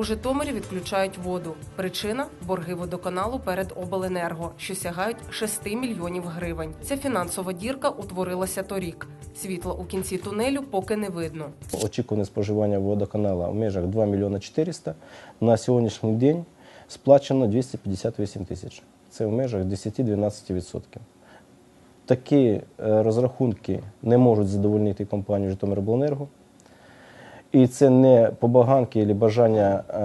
У Житомирі відключають воду. Причина борги водоканалу перед обленерго, що сягають 6 мільйонів гривень. Ця фінансова дірка утворилася торік. Світла у кінці тунелю поки не видно. Очікуване споживання водоканала в межах 2 мільйони 400. На сьогоднішній день сплачено 258 тисяч. Це в межах 10-12%. Такі е, розрахунки не можуть задовольнити компанію Житомиробленерго. І це не побаганки або бажання е,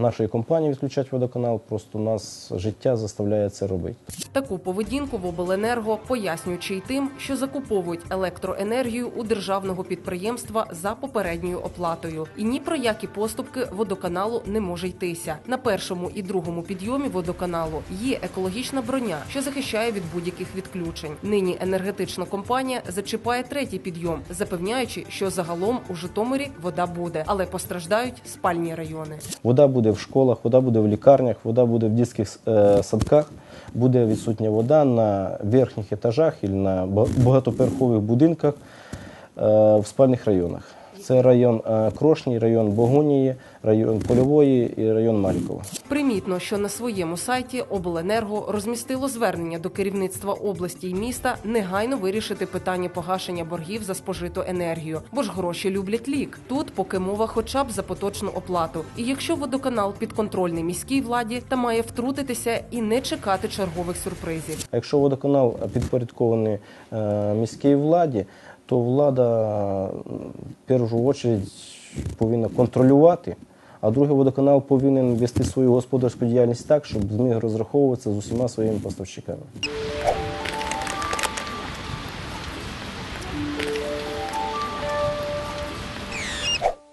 нашої компанії відключати водоканал, просто нас життя заставляє це робити. Таку поведінку в обленерго пояснюючи й тим, що закуповують електроенергію у державного підприємства за попередньою оплатою. І ні про які поступки водоканалу не може йтися. На першому і другому підйомі водоканалу є екологічна броня, що захищає від будь-яких відключень. Нині енергетична компанія зачіпає третій підйом, запевняючи, що загалом у Житомирі вода буде, але постраждають спальні райони. Вода буде в школах, вода буде в лікарнях, вода буде в дитячих е, садках, буде відсутня вода на верхніх етажах і на багатоперхових будинках е, в спальних районах. Це район е, Крошній, район Богунії, район Польової і район Марікова. Примітно, що на своєму сайті обленерго розмістило звернення до керівництва області й міста негайно вирішити питання погашення боргів за спожиту енергію, бо ж гроші люблять лік. Тут поки мова хоча б за поточну оплату. І якщо водоканал підконтрольний міській владі, та має втрутитися і не чекати чергових сюрпризів. Якщо водоканал підпорядкований е, міській владі, то влада в першу чергу повинна контролювати, а другий водоканал повинен вести свою господарську діяльність так, щоб зміг розраховуватися з усіма своїми поставщиками.